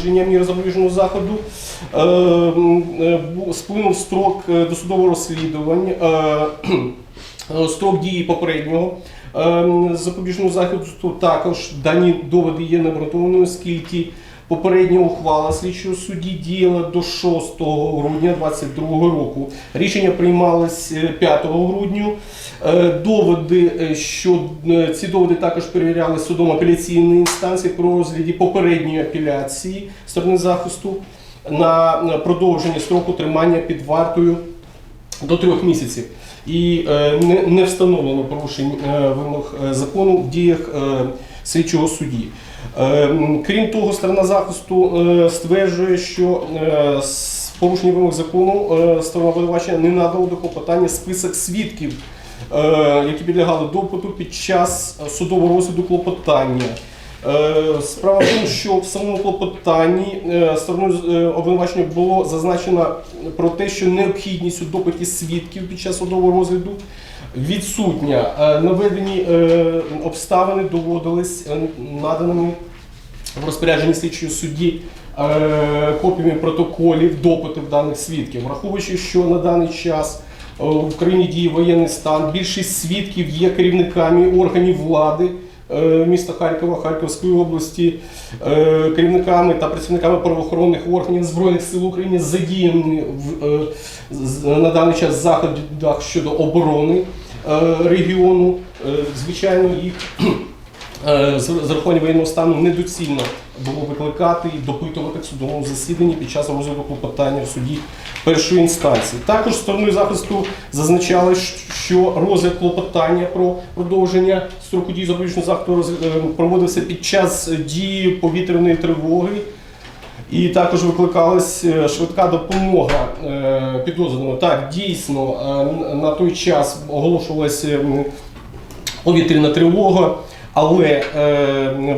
продовження міри запобіжного заходу. Е, м, е, Сплинув строк е, досудового розслідування, е, е, строк дії попереднього е, запобіжного заходу також дані доводи є необґрунтованими, оскільки попередня ухвала слідчого судді діяла до 6 грудня 2022 року. Рішення приймалось е, 5 грудня. Е, Доводи, е, що е, ці доводи також перевіряли судом апеляційної інстанції про розгляді попередньої апеляції сторони захисту на продовження строку тримання під вартою до трьох місяців. І е, не, встановлено порушень е, вимог е, закону в діях е, слідчого судді. Е, крім того, сторона захисту е, стверджує, що е, з порушення вимог закону сторона обвинувачення не надала до клопотання список свідків, які підлягали допиту під час судового розгляду клопотання. Справа в тому, що в самому клопотанні стороною обвинувачення було зазначено про те, що необхідність у допиті свідків під час судового розгляду відсутня. Е, Наведені е, обставини доводились е, наданими в розпорядженні слідчого судді копіями протоколів допитів даних свідків, враховуючи, що на даний час в Україні діє воєнний стан, більшість свідків є керівниками органів влади. Міста Харкова, Харківської області, керівниками та працівниками правоохоронних органів Збройних сил України задіяні на даний час заходах щодо оборони регіону. Е, Звичайно, їх Е, з рахування воєнного стану недоцільно було викликати і допитувати в судовому засіданні під час розгляду клопотання в суді першої інстанції. Також стороною захисту зазначали, що розгляд клопотання про продовження строку дії запобіжного заходу е, проводився під час дії повітряної тривоги. І також викликалась е, швидка допомога е, підозрюваному. Так, дійсно, е, на той час оголошувалася повітряна тривога, але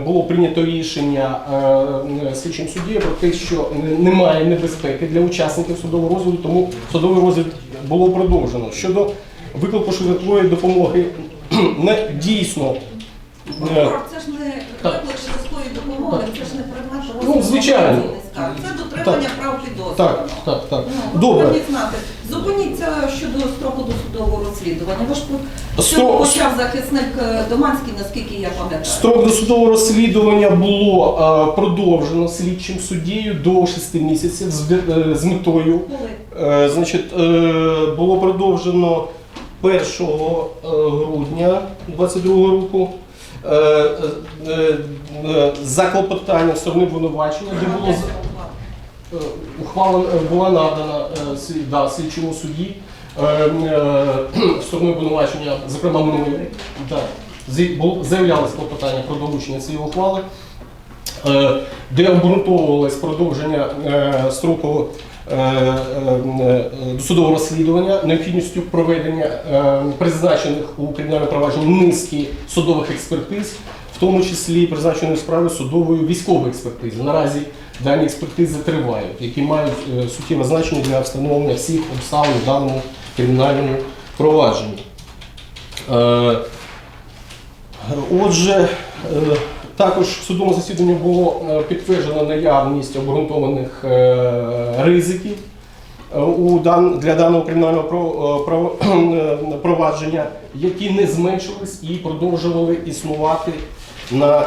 було прийнято рішення слідчим судді про те, що немає небезпеки для учасників судового розгляду, тому судовий розгляд було продовжено. Щодо виклику швидкої допомоги, не дійсно. це ж не виклик швидкої допомоги, це ж не предмет Ну, звичайно. Скарги. Це дотримання прав підозрюваного. Так, так, так. Ну, Добре. повинні знати. Зупиніться щодо строку досудового розслідування. Ви ж по- Сто- почав захисник е, Доманський, наскільки я пам'ятаю. Строк досудового розслідування було е, продовжено слідчим суддєю до 6 місяців з, е, з метою. Коли? Е, Значить, е, було продовжено 1 е, грудня 22 року. Е, е, е, За клопотанням сторони обвинувачення, де було Ухвала була надана да, слідчому суді е, стороною обвинувачення, зокрема мною. Да, заявлялось клопотання про долучення цієї ухвали, де обґрунтовувалось продовження е, строку е, е, е, досудового розслідування, необхідністю проведення е, призначених у кримінальному провадженні низки судових експертиз, в тому числі призначеної справи судової військової експертизи. Наразі дані експертизи тривають, які мають е, суттєве значення для встановлення всіх обставин в даному кримінальному провадженні. Е, Отже, е, також в судовому засіданні було е, підтверджено наявність обґрунтованих е, ризиків е, для даного кримінального провадження, які не зменшились і продовжували існувати на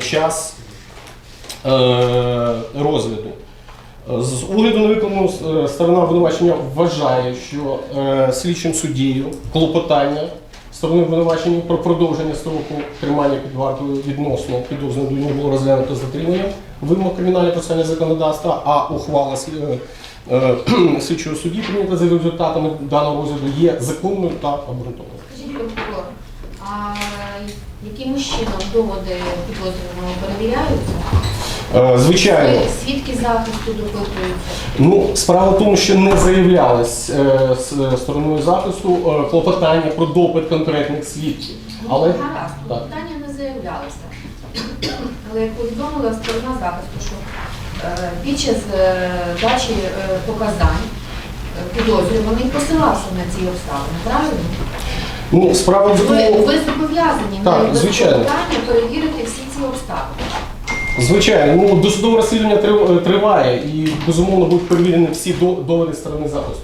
час розгляду. З огляду на виконану сторона обвинувачення вважає, що слідчим суддєю клопотання сторони обвинувачення про продовження строку тримання під вартою відносно підозрюваного до нього було розглянуто з затриманням вимог кримінального процесуального законодавства, а ухвала е, е, слідчого судді прийнята за результатами даного розгляду є законною та обґрунтованою. Скажіть, прокурор, а якимось чином доводи підозрюваного перевіряються? Е, Звичайно. Свідки захисту допитуються? Ну, справа в тому, що не заявлялось е, з стороною захисту е, клопотання про допит конкретних свідків. Але Гаразд, так. питання не заявлялися. Але як повідомила сторона захисту, що е, під час е, дачі е, показань е, підозрюваний посилався на ці обставини, правильно? ну, справа в Ви, тому, ви зобов'язані Так, навіть без перевірити всі ці обставини. Звичайно, ну досудове розслідування трив- триває і безумовно будуть перевірені всі до- доводи сторони захисту.